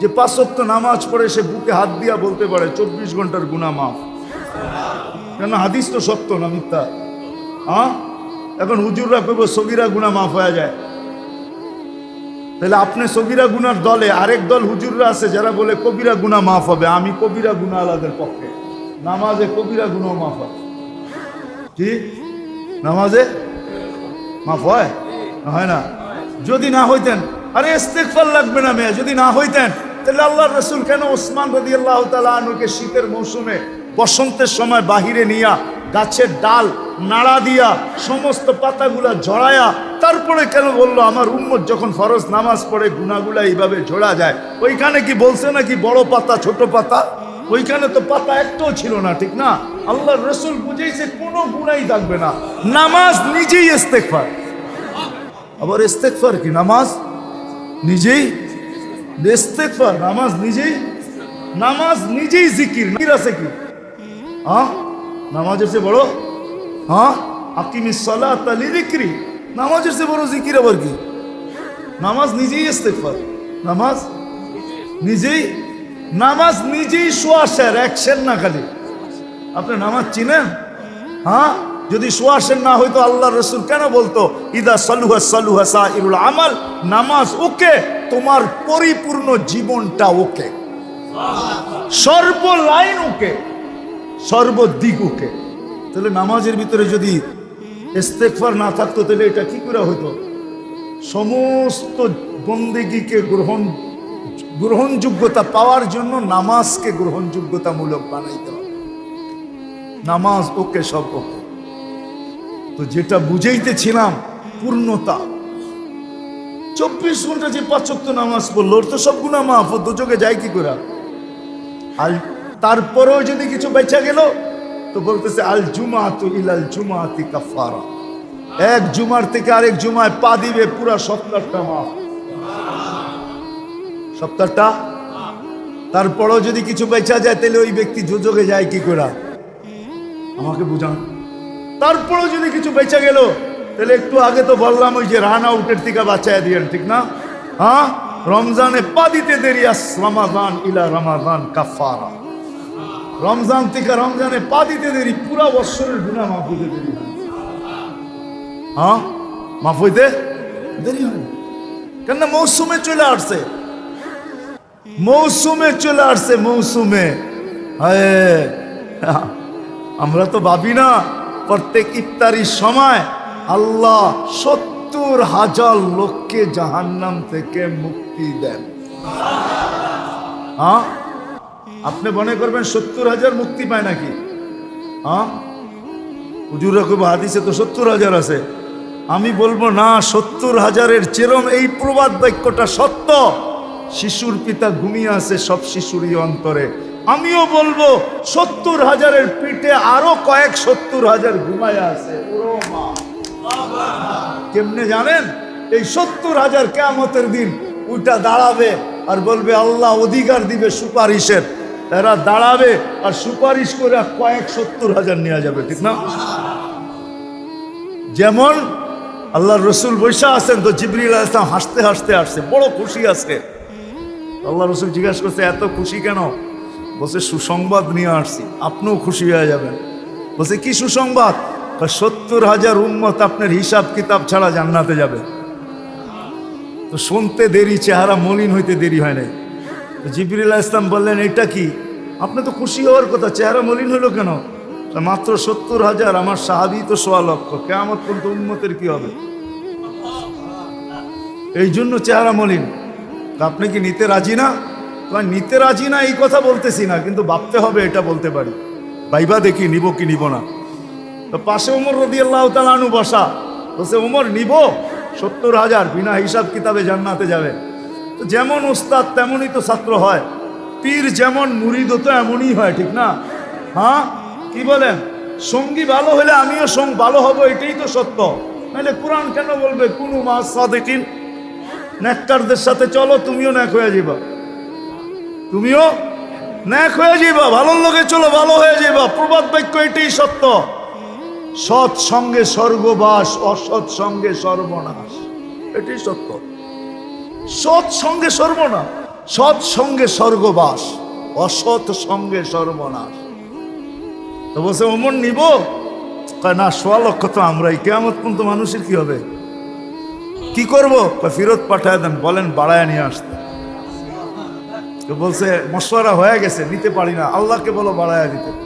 যে পাঁচত্ব নামাজ পড়ে সে বুকে হাত দিয়া বলতে পারে, চব্বিশ ঘণ্টার গুণা মাফ। কেন? হাদিস তো সত্য না মিথ্যা? হ্যাঁ? এখন হুজুররা কইব, সগিরা গুণা মাফ হয়ে যায়। তাহলে আপনি সগিরা গুনার দলে আরেক দল হুজুররা আছে, যারা বলে, কবিরা গুণা মাফ হবে। আমি কবিরা গুণা আলাদের পক্ষে। নামাজে কবিরা গুণাও মাফ হয়। কি? নামাজে মাফ হয়? হয় না। যদি না হইতেন, আরে ইস্তেকফার লাগবে না মেয়ে, যদি না হইতেন। তাহলে আল্লাহ রসুল কেন ওসমান রদি আল্লাহ তালুকে শীতের মৌসুমে বসন্তের সময় বাহিরে নিয়া গাছের ডাল নাড়া দিয়া সমস্ত পাতাগুলা ঝরায়া তারপরে কেন বলল, আমার উম্মত যখন ফরজ নামাজ পড়ে গুনাগুলা এইভাবে ঝোড়া যায়। ওইখানে কি বলছে নাকি বড় পাতা, ছোট পাতা? ওইখানে তো পাতা একটাও ছিল না, ঠিক না? আল্লাহ রসুল বুঝেছে কোনো গুণাই থাকবে না। নামাজ নিজেই ইস্তেকফার আবার ইস্তেকফার কি? নামাজ নিজেই ইস্তেকফার নামাজ নিজেই নামাজ নিজেই জিকির জিকির আছে কি? হ্যাঁ? নামাজের চেয়ে বড়? হ্যাঁ? আকিমি সালাত আলি জিক্রি নামাজের চেয়ে বড় জিকির আবার কি? নামাজ নিজেই ইস্তেকফার নামাজ নিজেই নামাজ নিজেই সোয়াশের একশের না খালি। আপনি নামাজ চিনেন? হ্যাঁ? যদি সোয়াশের না হইতো আল্লাহ রসুল কেন বলতো, ইদা সালুহা সালুহা সাইরুল আমাল নামাজ ওকে তোমার পরিপূর্ণ জীবনটা ওকে। সর্ব লাইন ওকে, সর্বদিক ওকে। তাহলে নামাজের ভিতরে যদি ইস্তেকফার না থাকতো, তাহলে এটা কি করে হইতো সমস্ত বন্দেগীকে গ্রহণ, গ্রহণযোগ্যতা পাওয়ার জন্য নামাজকে গ্রহণযোগ্যতামূলক বানাইতে হবে। নামাজ ওকে সব ওকে। তো যেটা বুঝাইতেছিলাম, পূর্ণতা। চব্বিশ ঘণ্টা যে পাঁচক্ত নামাজ পড়ল, ওর তো সব গুণা মাফ, ও দুচোখে যায় কি করে? আর তারপরেও যদি কিছু বেচা গেল, তো বলতেছে, আল জুমাতু ইলাল জুমাতি কাফারা এক জুমার থেকে আরেক জুমায় পা দিবে, পুরা সপ্তাহটা মাফ। সপ্তাহটা? তারপরেও যদি কিছু বেচা যায়, তাহলে ওই ব্যক্তি যোজকে যায় কি করে? আমাকে বুঝান। তারপরেও যদি কিছু বেচা গেল তাহলে একটু আগে তো বললাম ওই যে রান আউটের থেকে বাঁচায় দিয়েন, ঠিক না? হ্যাঁ? রমজানে পা দিতে দেরি, আস রমাদান ইলা রমাদান কাফারা রমজান থেকে রমজানে পা দিতে দেরি, পুরা বৎসরের গুণা মাফ হইতে দেরি হ্যাঁ। মাফ হইতে দেরি হয়? না। কেন মৌসুমে চলে আসছে। মৌসুমে চলে আসছে, মৌসুমে। হায়, আমরা তো ভাবি না, প্রত্যেক ইফতারির সময় আল্লাহ সত্তর হাজার লোককে জাহান্নাম থেকে মুক্তি দেন। হ্যাঁ? আপনি মনে করবেন সত্তর হাজার মুক্তি পায় নাকি? হ্যাঁ? হুজুরা খুব হাদিসে তো সত্তর হাজার আছে। আমি বলব না, সত্তর হাজারের চেরম এই প্রবাদ বাক্যটা সত্য। শিশুর পিতা ঘুমিয়ে আছে, সব শিশুরই অন্তরে। আমিও বলব, সত্তর হাজারের পিঠে আরও কয়েক সত্তর হাজার ঘুমায় আছে। কেমনে জানেন? এই সত্তর হাজার কেমতের দিন ওইটা দাঁড়াবে আর বলবে, আল্লাহ অধিকার দিবে সুপারিশের। এরা দাঁড়াবে আর সুপারিশ করে কয়েক সত্তর হাজার নেওয়া যাবে, ঠিক না? যেমন আল্লাহ রসুল বৈশা আছেন তো, জিবরিল ইসলাম হাসতে হাসতে আসছে, বড় খুশি আছে আল্লাহ রসুল জিজ্ঞাসা করছে, এত খুশি কেন? বলছে, সুসংবাদ নিয়ে আসছি, আপনিও খুশি হয়ে যাবেন। বলছে, কি সুসংবাদ? সত্তর হাজার উন্মত আপনার হিসাব কিতাব ছাড়া জান্নাতে যাবে। তো শুনতে দেরি, চেহারা মলিন হইতে দেরি হয় নাই। তো জিবরিল ইসলাম বললেন, এটা কি? আপনি তো খুশি হওয়ার কথা, চেহারা মলিন হলো কেন? মাত্র সত্তর হাজার, আমার সাহাবি তো সোয়া লক্ষ। কেমন পর্যন্ত উন্মতের কি হবে? এই জন্য চেহারা মলিন। তা আপনি কি নিতে রাজি না? তোমার নিতে রাজি না, এই কথা বলতেছি না, কিন্তু ভাবতে হবে, এটা বলতে পারি। ভাইবা দেখি, নিব কি নিব না? তো পাশে ওমর রদি আল্লাহ তালানু বসা। বলছে ওমর নিব? সত্তর হাজার, বিনা হিসাব কিতাবে জান্নাতে যাবে। তো যেমন উস্তাদ, তেমনই তো ছাত্র হয়। পীর যেমন মুরিদ তো এমনই হয়, ঠিক না? হ্যাঁ? কি বলেন? সঙ্গী ভালো হলে আমিও সঙ্গ, ভালো হব, এটাই তো সত্য। নাহলে কোরআন কেন বলবে? কোনো মাস সাদেকিন। নেককারদের সাথে চলো, তুমিও ন্যাক হয়ে যাবা তুমিও ন্যাক হয়ে যাবা ভালো লোকে চলো, ভালো হয়ে যাবা প্রবাদ বাক্য এটাই সত্য। সৎ সঙ্গে স্বর্গবাস অসৎ সঙ্গে সর্বনাশ। এটাই সত্য। সৎ সঙ্গে সর্বনাশ সৎ সঙ্গে স্বর্গবাস অসৎ সঙ্গে সর্বনাশ। তো বলছে অমন নিব? না, সোয়া লক্ষ তো আমরাই। কেমন পর্যন্ত মানুষের কি হবে? কি করব? ফেরত পাঠায় দেন। বলেন, বাড়ায় নিয়ে আসতে। তো বলছে, মশওয়ারা হয়ে গেছে, নিতে পারি না। আল্লাহকে বলো, বাড়ায় দিতে।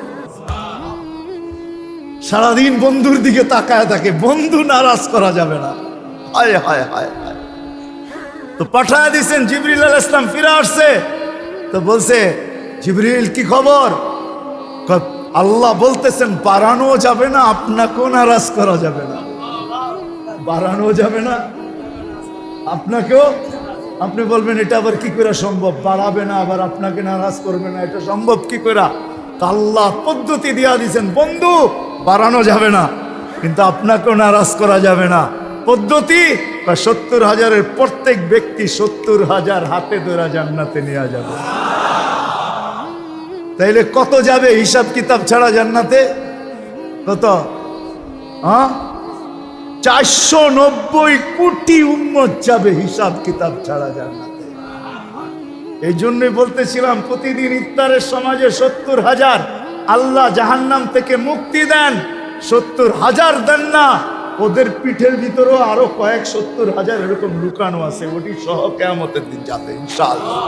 সারাদিন বন্ধুর দিকে তাকায় থাকে, বন্ধু নারাজ করা যাবে না। হায় হায় হায় হায়। তো পাঠায় দিছেন জিবরিল আল ইসলাম ফিরে আসছে। তো বলছে, জিবরিল, কি খবর? আল্লাহ বলতেছেন বাড়ানো যাবে না, আপনাকেও নারাজ করা যাবে না। বাড়ানো যাবে না। আপনাকেও? আপনি বলবেন, এটা আবার কি করে সম্ভব? বাড়াবে না, আবার আপনাকে নারাজ করবে না, এটা সম্ভব কি করে? আল্লাহ পদ্ধতি দিয়া দিছেন, বন্ধু, বাড়ানো যাবে না, কিন্তু আপনাকেও নারাজ করা যাবে না। পদ্ধতি? বা সত্তর হাজারের প্রত্যেক ব্যক্তি সত্তর হাজার হাতে ধরা জান্নাতে নেওয়া যাবে। তাইলে কত যাবে হিসাব কিতাব ছাড়া জান্নাতে? কত? হ্যাঁ? চারশো নব্বই কোটি উম্মত যাবে হিসাব কিতাব ছাড়া জান্নাতে। এই জন্যই বলতেছিলাম, প্রতিদিন ইফতারের সমাজে সত্তর হাজার আল্লাহ জাহান্নাম থেকে মুক্তি দেন, সত্তর হাজার দেন না। ওদের পিঠের ভিতরেও আরও কয়েক সত্তর হাজার এরকম লুকানো আছে, ওটি সহ কেমতের দিন যাতে ইনশাআল্লাহ।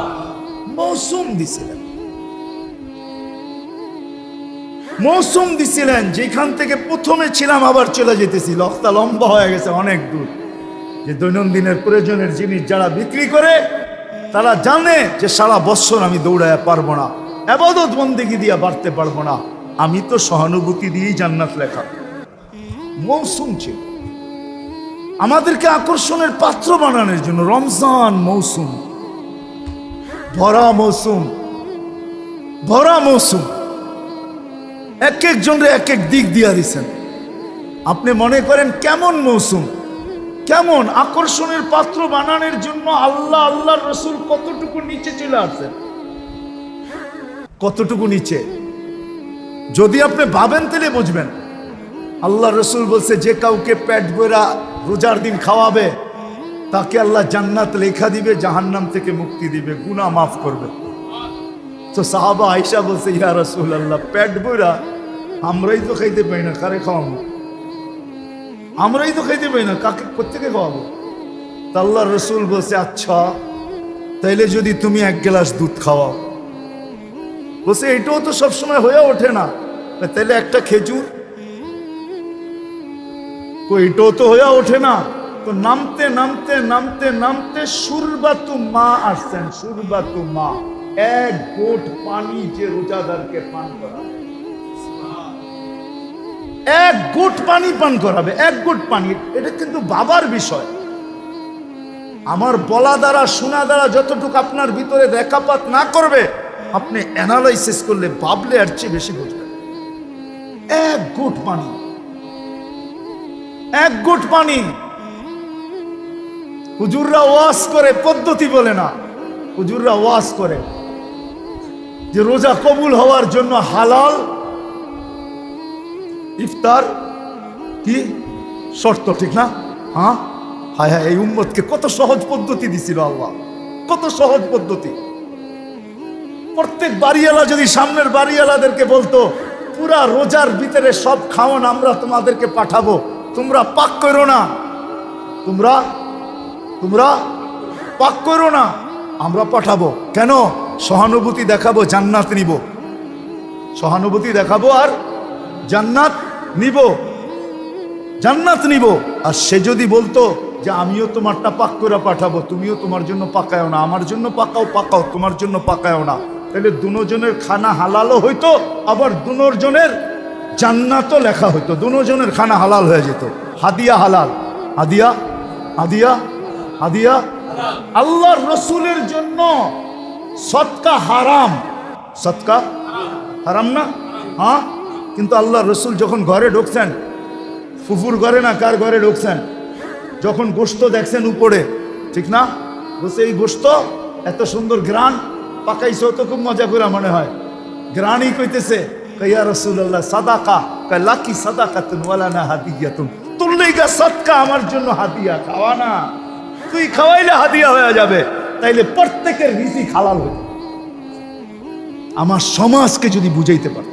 মৌসুম দিছিলেন। মৌসুম দিছিলেন, যেখান থেকে প্রথমে ছিলাম, আবার চলে যেতেছি। লক্তা লম্বা হয়ে গেছে, অনেক দূর। যে দৈনন্দিনের প্রয়োজনের জিনিস যারা বিক্রি করে তারা জানে যে সারা বছর আমি দৌড়ায় পারব না, আবাদত বন্দিগি দিয়ে বাড়তে পারব না। আমি তো সহানুভূতি দিয়েই জান্নাত লেখা। মৌসুম ছিল। আমাদেরকে আকর্ষণের পাত্র বানানোর জন্য রমজান মৌসুম। ভরা মৌসুম। ভরা মৌসুম। এক একজনের এক এক দিক দিয়া দিছেন। আপনি মনে করেন কেমন মৌসুম? কেমন আকর্ষণের পাত্র বানানোর জন্য আল্লাহ, আল্লাহর রসুল কতটুকু নিচে চলে আসছেন কতটুকু নিচে? যদি আপনি ভাবেন তাহলে বুঝবেন। আল্লাহ রসুল বলছে, যে কাউকে পেট বইরা রোজার দিন খাওয়াবে, তাকে আল্লাহ জান্নাত লেখা দিবে, জাহান্নাম থেকে মুক্তি দিবে, গুনাহ মাফ করবে। তো সাহাবা আইসা বলছে, ইয়া রসুল আল্লাহ পেট বইরা আমরাই তো খাইতে পাই না, কারে খাওয়াবো? আমরাই তো খাইতে পাই না, কাকে কোথেকে খাওয়াবো? তা আল্লাহ রসুল বলছে আচ্ছা তাইলে যদি তুমি এক গ্লাস দুধ খাওয়াও। বলছে, এটাও তো সবসময় হয়ে ওঠে না। তাইলে একটা খেজুর? এটাও তো হয়ে ওঠে না। তো নামতে নামতে নামতে নামতে সুরবাতু মা আসছেন, সুরবাতু মা। এক গোট পানি যে রোজাদারকে পান করাবে এক গোট পানি পান করাবে, এক গোট পানি। এটা কিন্তু বাবার বিষয়। আমার বলা দ্বারা, শোনা দ্বারা যতটুকু আপনার ভিতরে রেখাপাত না করবে, আপনি অ্যানালাইসিস করলে ভাবলে আর চেয়ে বেশি বুঝবেন। এক পানি। এক পানি। হুজুররা ওয়াজ করে, পদ্ধতি বলে না। হুজুররা ওয়াজ করে যে রোজা কবুল হওয়ার জন্য হালাল ইফতার? কি? শর্ত ঠিক না? হ্যাঁ? হায় হায়, এই উম্মতকে কত সহজ পদ্ধতি দিছিল আল্লাহ। কত সহজ পদ্ধতি। প্রত্যেক বাড়িওয়ালা যদি সামনের বাড়িওয়ালাদেরকে বলতো, পুরা রোজার ভিতরে সব খাওয়ান, আমরা তোমাদেরকে পাঠাবো। তোমরা পাক করো না। তোমরা? তোমরা? পাক করো না। আমরা পাঠাবো। কেন? সহানুভূতি দেখাবো, জান্নাত নিব। সহানুভূতি দেখাবো আর জান্নাত নিব। জান্নাত নিব। আর সে যদি বলতো যে, আমিও তোমারটা পাক করে পাঠাবো, তুমিও তোমার জন্য পাকাও না, আমার জন্য পাকাও পাকাও, তোমার জন্য পাকায়ও না। তাহলে দুজনের খানা হালালও হইতো, আবার দুজনের জান্নাতও লেখা হইতো। দুজনের খানা হালাল হয়ে যেত। হাদিয়া হালাল। হাদিয়া? হাদিয়া? হাদিয়া? আল্লাহর রসুলের জন্য সৎকা হারাম। সৎকা হারাম না? হ্যাঁ? কিন্তু আল্লাহ রসুল যখন ঘরে ঢুকছেন, ফুফুর ঘরে না কার ঘরে ঢুকছেন, যখন গোস্ত দেখছেন উপরে, ঠিক না? বলছে, এই গোস্ত এত সুন্দর গ্রান পাকাইছে তো খুব মজা করে মনে হয়। গ্রানই কইতেছে কইয়া রসুল্লাহ সাদাকা? কয়, লাকি সাদাকা তুন ওয়ালা না তুম তুললেগা সৎকা আমার জন্য হাদিয়া, খাওয়া না। তুই খাওয়াইলে হাদিয়া হয়ে যাবে, তাইলে প্রত্যেকের রিজিক হালাল হইত আমার সমাজকে যদি বুঝাইতে পারতাম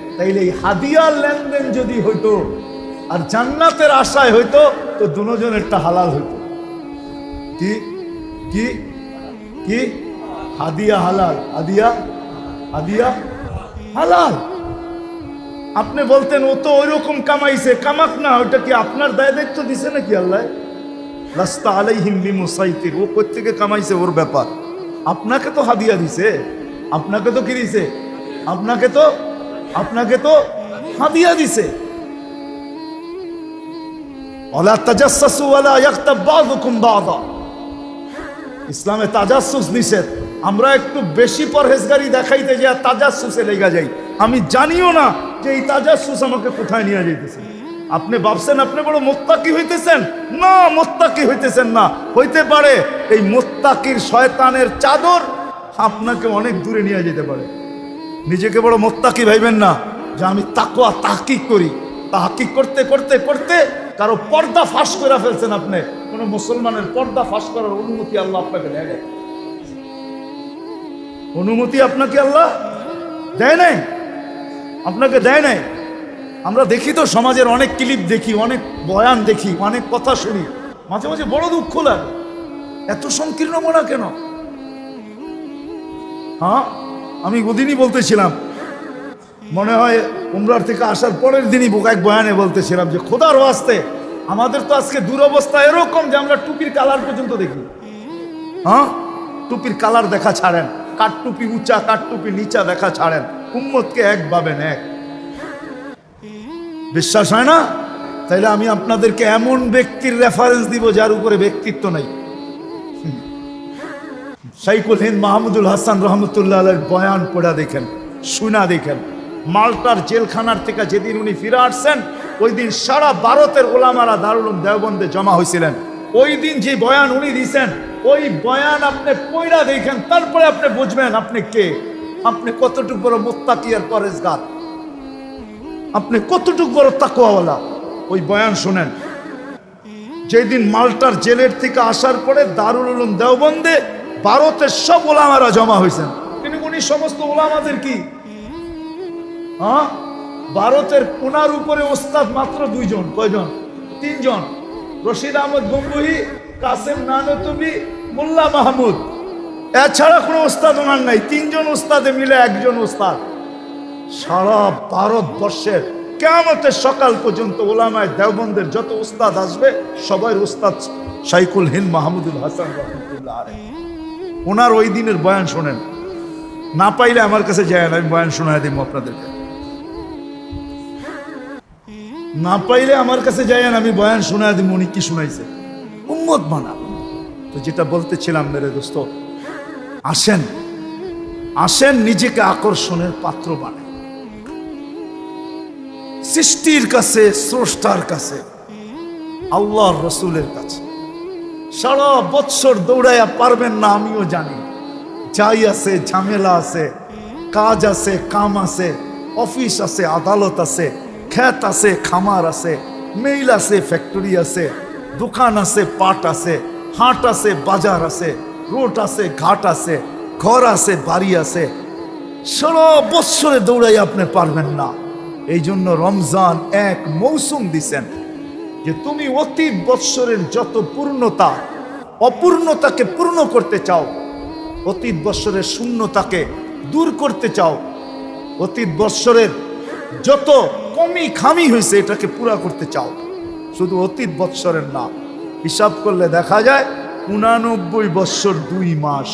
তাইলে এই হাদিয়ার লেনদেন যদি হইতো, আর জান্নাতের আশায় হইতো, তো দুজনেরটা হালাল হইতো। কি? কি? কি? হাদিয়া হালাল। হাদিয়া? হাদিয়া? হালাল। আপনি বলতেন, ও তো ওইরকম কামাইছে, কামাক না ওটা কি আপনার দায় দায়িত্ব দিছে নাকি আল্লাহ? রাস্তা আলাইহিম বিমুসাইতির। ও কোথেকে কামাইছে ওর ব্যাপার? আপনাকে তো হাদিয়া দিছে। আপনাকে তো কি দিছে? আপনাকে তো আপনাকে তো হাদিয়া দিছে। তাজাসসু ইসলামে তাজাসসুস নিষেধ। আমরা একটু বেশি পরহেজগারি দেখাইতে যে তাজাসসুসে লেগা যাই। আমি জানিও না যে এই তাজাসসুস আমাকে কোথায় নিয়ে যাইতেছে। আপনি ভাবছেন আপনি বড় মোত্তাকি হইতেছেন? না, মোত্তাকি হইতেছেন না। হইতে পারে এই মোত্তাকির শয়তানের চাদর আপনাকে অনেক দূরে নিয়ে যেতে পারে। নিজেকে বড় মোত্তাকি ভাইবেন না যে আমি তাকোয়া তাহকিক করি। তাহকিক করতে করতে করতে কারও পর্দা ফাঁস করে ফেলছেন আপনি। কোনো মুসলমানের পর্দা ফাঁস করার অনুমতি আল্লাহ আপনাকে দেয় নাই। অনুমতি আপনাকে আল্লাহ দেয় নাই। আপনাকে দেয় নাই। আমরা দেখি তো সমাজের অনেক ক্লিপ দেখি, অনেক বয়ান দেখি, অনেক কথা শুনি। মাঝে মাঝে বড় দুঃখ লাগে। এত সংকীর্ণ মনা কেন? হ্যাঁ? আমি ওদিনই বলতেছিলাম, মনে হয় উমরার থেকে আসার পরের দিনই এক বয়ানে বলতেছিলাম যে, খোদার ওয়াস্তে, আমাদের তো আজকে দুরবস্থা এরকম যে আমরা টুপির কালার পর্যন্ত দেখি। হ্যাঁ? টুপির কালার দেখা ছাড়েন, কাঠ টুপি উঁচা, কাঠ টুপি নিচা দেখা ছাড়েন, উম্মতকে এক পাবেন এক। বিশ্বাস হয় না? তাইলে আমি আপনাদেরকে এমন ব্যক্তির রেফারেন্স দিব যার উপরে ব্যক্তিত্ব নাই। শাইকুল হিন্দ মাহমুদুল হাসান রহমতুল্লাহ আলের বয়ান পড়া দেখেন, শুনা দেখেন। মালটার জেলখানার থেকে যেদিন উনি ফিরে আসছেন, ওই দিন সারা ভারতের ওলামারা দারুলুম দেওবন্দে জমা হয়েছিলেন। ওই দিন যে বয়ান উনি দিছেন, ওই বয়ান আপনি পয়রা দেখেন, তারপরে আপনি বুঝবেন আপনি কে। আপনি কতটুকু বড় মোত্তাকি আর পরেজগার আপনি কতটুকু বড় তাকুয়াওয়ালা ওই বয়ান শোনেন। যেদিন মালটার জেলের থেকে আসার পরে দারুল উলুম দেওবন্দে ভারতের সব ওলামারা জমা হয়েছেন কিন্তু উনি সমস্ত ওলামাদের কি? হ্যাঁ? ভারতের কোনার উপরে ওস্তাদ মাত্র দুইজন। কয়জন? তিনজন। রশিদ আহমদ গম্বুহি কাসেম নানতুবি, মোল্লা মাহমুদ। এছাড়া কোনো ওস্তাদ ওনার নাই। তিনজন ওস্তাদে মিলে একজন ওস্তাদ। সারা ভারতবর্ষের কেমতের সকাল পর্যন্ত ওলামায় দেওবন্দের যত ওস্তাদ আসবে সবাই ওস্তাদ শাইকুল হিন্দ মাহমুদুল হাসান রহমতুল্লাহ ওনার ওই দিনের বয়ান শোনেন। না পাইলে আমার কাছে যায় আমি বয়ান শোনায় দিব আপনাদেরকে। না পাইলে আমার কাছে যাইয়েন আমি বয়ান শোনায় দিব, উনি কি শুনাইছে? উম্মত বানা তো যেটা বলতেছিলাম, মেরে দোস্ত, আসেন। আসেন, নিজেকে আকর্ষণের পাত্র বানায় সৃষ্টির কাছে, স্রষ্টার কাছে, আল্লাহর রসুলের কাছে। সারা বৎসর দৌড়াইয়া পারবেন না, আমিও জানি। যাই আছে, ঝামেলা আছে, কাজ আছে, কাম আছে, অফিস আছে, আদালত আছে ক্ষেত আছে, খামার আছে, মেইল আছে, ফ্যাক্টরি আছে, দোকান আছে, পাট আছে, হাট আছে, বাজার আছে, রোড আছে, ঘাট আছে, ঘর আছে, বাড়ি আছে। সারা বৎসরে দৌড়াই আপনি পারবেন না। এই জন্য রমজান এক মৌসুম দিছেন। যে তুমি অতীত বৎসরের যত পূর্ণতা, অপূর্ণতাকে পূর্ণ করতে চাও অতীত বৎসরের শূন্যতাকে দূর করতে চাও অতীত বৎসরের যত কমি খামি হয়েছে এটাকে পুরা করতে চাও। শুধু অতীত বৎসরের না, হিসাব করলে দেখা যায় উনানব্বই বৎসর দুই মাস।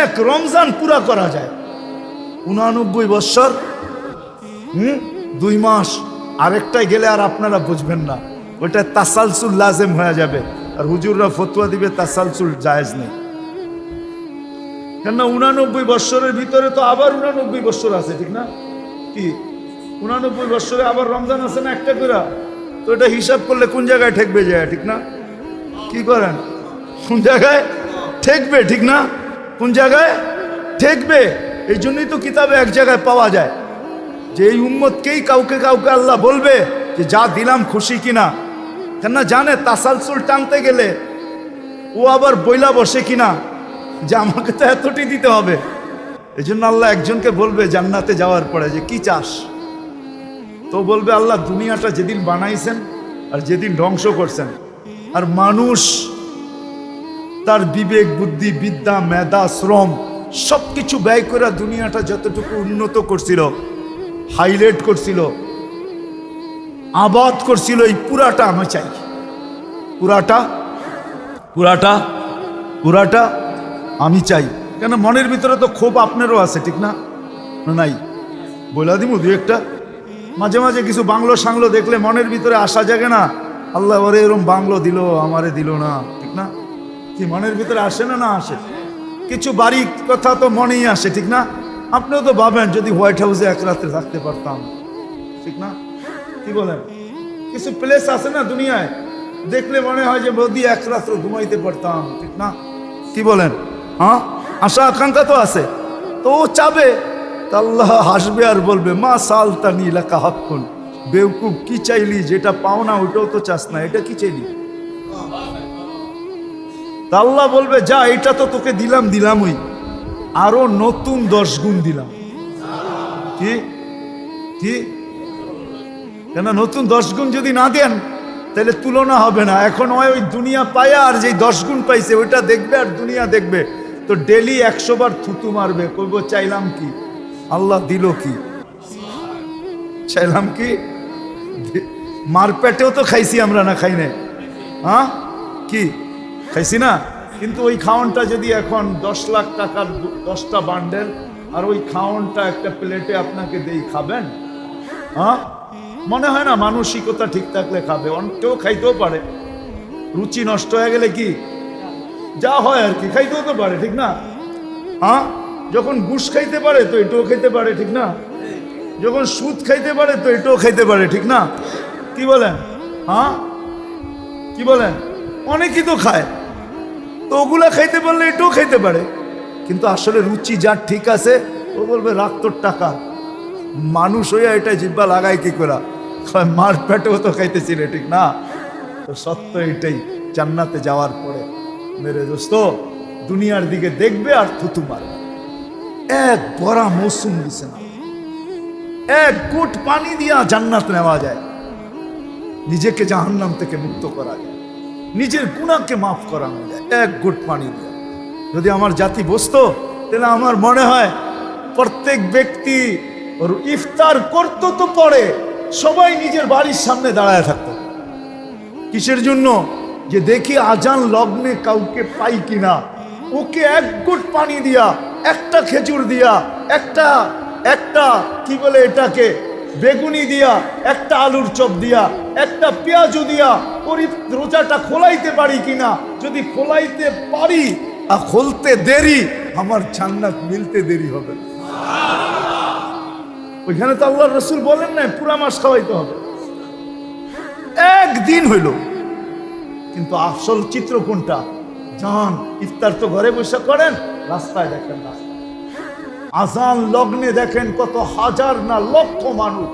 এক রমজান পুরা করা যায়। উনানব্বই বৎসর, হুম? দুই মাস আরেকটাই গেলে আর আপনারা বুঝবেন না। ওইটা তাসালসুল লাজেম হয়ে যাবে। আর হুজুররা ফতুয়া দিবে, তাসালসুল জায়েজ নেই। কেননা উনানব্বই বৎসরের ভিতরে তো আবার উনানব্বই বৎসর আছে, ঠিক না? কি? উনানব্বই বৎসরে আবার রমজান আছে না একটা করে তো এটা হিসাব করলে কোন জায়গায় ঠেকবে যায়, ঠিক না? কি করেন? কোন জায়গায় ঠেকবে, ঠিক না? কোন জায়গায় ঠেকবে? এই জন্যই তো কিতাবে এক জায়গায় পাওয়া যায়। যে এই উম্মতকেই কাউকে কাউকে আল্লাহ বলবে যে যা দিলাম খুশি কিনা। কেননা জানে তাসালসুল টানতে গেলে ও আবার বইলা বসে কিনা। যে আমাকে তো এতটি দিতে হবে। এই জন্য আল্লাহ একজনকে বলবে জান্নাতে যাওয়ার পরে যে, কি চাস? তো বলবে, আল্লাহ দুনিয়াটা যেদিন বানাইছেন আর যেদিন ধ্বংস করছেন। আর মানুষ তার বিবেক, বুদ্ধি, বিদ্যা, মেধা, শ্রম সব কিছু ব্যয় করে দুনিয়াটা যতটুকু উন্নত করছিল হাইলাইট করছিল আবাদ করছিল এই পুরাটা আমি চাই। পুরাটা? পুরাটা? পুরাটা আমি চাই। কেন মনের ভিতরে তো ক্ষোভ আপনারও আছে ঠিক না? নাই। বলে দিব দু একটা। মাঝে মাঝে কিছু বাংলো সাংলো দেখলে মনের ভিতরে আসা জাগে না আল্লাহ ওরে এরম বাংলো দিল আমারে দিল না ঠিক না? কি মনের ভিতরে আসে না না আসে? কিছু বাড়ি কথা তো মনেই আসে ঠিক না? আপনিও তো ভাবেন, যদি হোয়াইট হাউসে এক রাত্রে থাকতে পারতাম। ঠিক না? কি বলেন? কিছু প্লেস আছে না দুনিয়ায়? দেখলে মনে হয় যে বৌদি এক রাত্র ঘুমাইতে পারতাম, ঠিক না? কি বলেন? হ্যাঁ? আশা আকাঙ্ক্ষা তো আছে। তো ও চাবে আল্লাহ হাসবে আর বলবে, মা সালতানি এলাকা হাক্কুন। বেউকুব, কি চাইলি? যেটা পাও না, ওইটাও তো চাস না। এটা কি চাইলি? আল্লাহ বলবে, যা, এটা তো তোকে দিলাম, দিলামই। আরও নতুন দশ গুণ দিলাম। কি? কি? কেন নতুন দশ গুণ যদি না দেন, তাহলে তুলনা হবে না। এখন ওই দুনিয়া পায়া আর যেই দশ গুণ পাইছে, ওইটা দেখবে আর দুনিয়া দেখবে। তো ডেলি একশো বার থুতু মারবে, কইব, চাইলাম কি? আল্লাহ দিল কি? চাইলাম কি? মারপেটেও তো খাইছি আমরা না, খাই না হ্যাঁ? কি? খাইছি না? কিন্তু ওই খাওয়ানটা যদি এখন দশ লাখ টাকার দশটা বান্ডেল, আর ওই খাওয়ানটা একটা প্লেটে আপনাকে দেই, খাবেন? হ্যাঁ? মনে হয় না মানসিকতা ঠিক থাকলে খাবে। কেউ খাইতেও পারে। রুচি নষ্ট হয়ে গেলে কি? যা হয় আর কি, খাইতেও তো পারে, ঠিক না? হ্যাঁ? যখন ঘুষ খাইতে পারে তো এটাও খাইতে পারে, ঠিক না? যখন সুদ খাইতে পারে তো এটাও খাইতে পারে, ঠিক না? কি বলেন? হ্যাঁ? কি বলেন? অনেকেই তো খায়। তো ওগুলা খাইতে পারলে এটাও খাইতে পারে। কিন্তু আসলে রুচি যার ঠিক আছে, ও বলবে, রাখ তোর টাকা। মানুষ হইয়া এটা জিব্বা লাগায় কি করা মার পেটেও তো খাইতেছিলে ঠিক না? তো সত্য এটাই, জান্নাতে যাওয়ার পরে। মেরে দোস্ত, দুনিয়ার দিকে দেখবে আর থুতু মারবে। এক বড়া মৌসুম দিছে না। এক গুট পানি দিয়া জান্নাত নেওয়া যায়। নিজেকে জাহান্নাম থেকে মুক্ত করা যায়। নিজের গুণাকে মাফ করানো যায়। এক গুট পানি দিয়ে যদি আমার জাতি বসতো, তাহলে আমার মনে হয় প্রত্যেক ব্যক্তি ইফতার করতো তো পরে সবাই নিজের বাড়ির সামনে দাঁড়ায় থাকতো। কিসের জন্য? যে দেখি আজান লগ্নে কাউকে পাই কিনা। ওকে এক গুট পানি দিয়া, একটা খেজুর দিয়া, একটা একটা, কি বলে এটাকে? বেগুনি দিয়া, একটা আলুর চপ দিয়া, একটা পেঁয়াজু দিয়া করি রোজাটা খোলাইতে পারি কিনা? যদি খোলাইতে পারি, আর খুলতে দেরি, আমার জান্নাত মিলতে দেরি হবে। ওইখানে তো আল্লাহ রসুল বলেন না পুরা মাস খাওয়াইতে হবে। একদিন হইল, কিন্তু আসল চিত্র কোনটা? যান ইফতার তো ঘরে বসে করেন, রাস্তায় দেখেন রাস্তায় আজান লগ্নে দেখেন কত হাজার না লক্ষ মানুষ।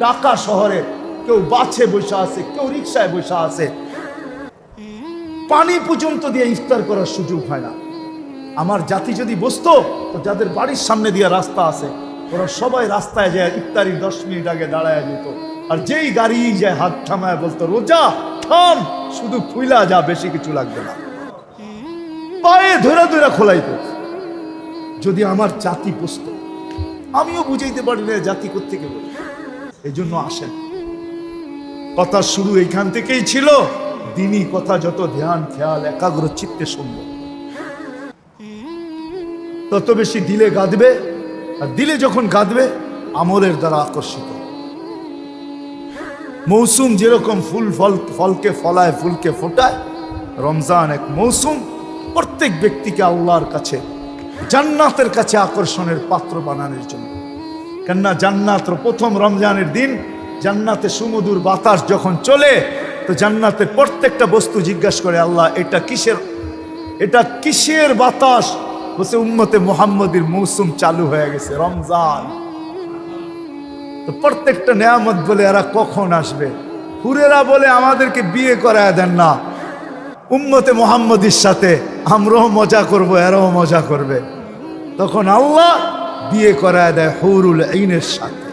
ঢাকা শহরে কেউ বাছে বসে আছে, কেউ রিক্সায় বসে আছে। পানি পর্যন্ত দিয়ে ইফতার করার সুযোগ হয় না। আমার জাতি যদি বসতো, তো যাদের বাড়ির সামনে দিয়ে রাস্তা আছে, ওরা সবাই রাস্তায় যায় ইফতারির দশ মিনিট আগে দাঁড়ায় যেত। আর যেই গাড়ি যায় হাত থামায় বলতো, রোজা, থাম, শুধু খুইলা যা, বেশি কিছু লাগবে না। পায়ে ধরে ধরে খোলাইতো। যদি আমার জাতি পুষত আমিও বুঝাইতে পারি না জাতি কোথেকে বলি। এই জন্য আসেন। কথা শুরু এইখান থেকেই ছিল। দিনই কথা যত ধ্যান, খেয়াল, একাগ্র চিত্তে শুনব। তত বেশি দিলে গাঁদবে, আর দিলে যখন গাঁদবে, আমলের দ্বারা আকর্ষিত। মৌসুম যেরকম ফুল ফল, ফলকে ফলায়, ফুলকে ফোটায়, রমজান এক মৌসুম, প্রত্যেক ব্যক্তিকে আল্লাহর কাছে জান্নাতের কাছে আকর্ষণের পাত্র বানানোর জন্য। কেননা জান্নাতের প্রথম রমজানের দিন, জান্নাতে সুমধুর বাতাস যখন চলে, তো জান্নাতের প্রত্যেকটা বস্তু জিজ্ঞাসা করে, আল্লাহ, এটা কিসের এটা কিসের বাতাস? বসে উম্মতে মোহাম্মদের মৌসুম চালু হয়ে গেছে, রমজান। তো প্রত্যেকটা নেয়ামত বলে এরা কখন আসবে? হুরেরা বলে, আমাদেরকে বিয়ে করায় দেন না। উম্মতে মোহাম্মদের সাথে আমরাও মজা করব, এরাও মজা করবে। তখন আল্লাহ বিয়ে করায় দেয় হৌরুল আইনের সাথে।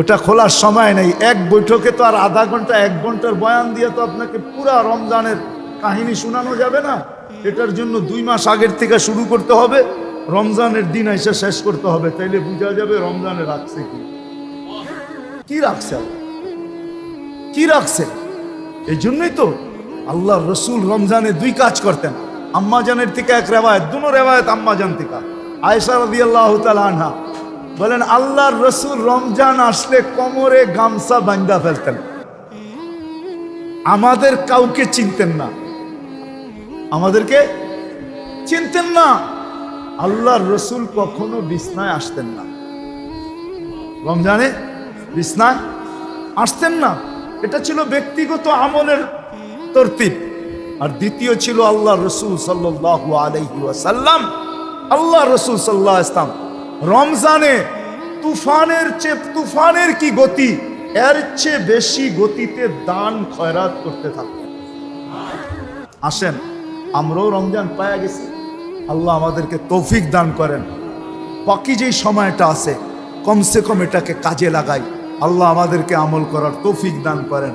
ওটা খোলার সময় নেই, এক বৈঠকে তো আর আধা ঘণ্টা, এক ঘণ্টার বয়ান দিয়ে তো আপনাকে পুরা রমজানের কাহিনী শোনানো যাবে না। এটার জন্য দুই মাস আগের থেকে শুরু করতে হবে, রমজানের দিন এসে শেষ করতে হবে। তাইলে বোঝা যাবে রমজানে রাখছে কি। কি রাখছে কি রাখছে? এই জন্যই তো আল্লাহ রসুল রমজানে দুই কাজ করতেন। আম্মাজানের থেকে এক রেবায়ত দুনো রেবায়ত আম্মাজান থেকে। আয়েশা রদি আল্লাহ আনহা বলেন, আল্লাহর রসুল রমজান আসলে কোমরে গামছা বান্দা ফেলতেন। আমাদের কাউকে চিনতেন না। আমাদেরকে চিনতেন না। আল্লাহর রসুল কখনো বিছনায় আসতেন না। রমজানে বিছনায় আসতেন না। এটা ছিল ব্যক্তিগত আমলের তরতিব আর দ্বিতীয় ছিল আল্লাহ রসুল সাল্লাহ আলহি ওয়াসাল্লাম। আল্লাহ রসুল সাল্লাহ ইসলাম রমজানে তুফানের চেয়ে, তুফানের কি গতি? এর চেয়ে বেশি গতিতে দান, খয়রাত করতে থাকতেন আসেন, আমরাও রমজান পায়া গেছি। আল্লাহ আমাদেরকে তৌফিক দান করেন। বাকি যেই সময়টা আছে, কমসে কম এটাকে কাজে লাগাই। আল্লাহ আমাদেরকে আমল করার তৌফিক দান করেন।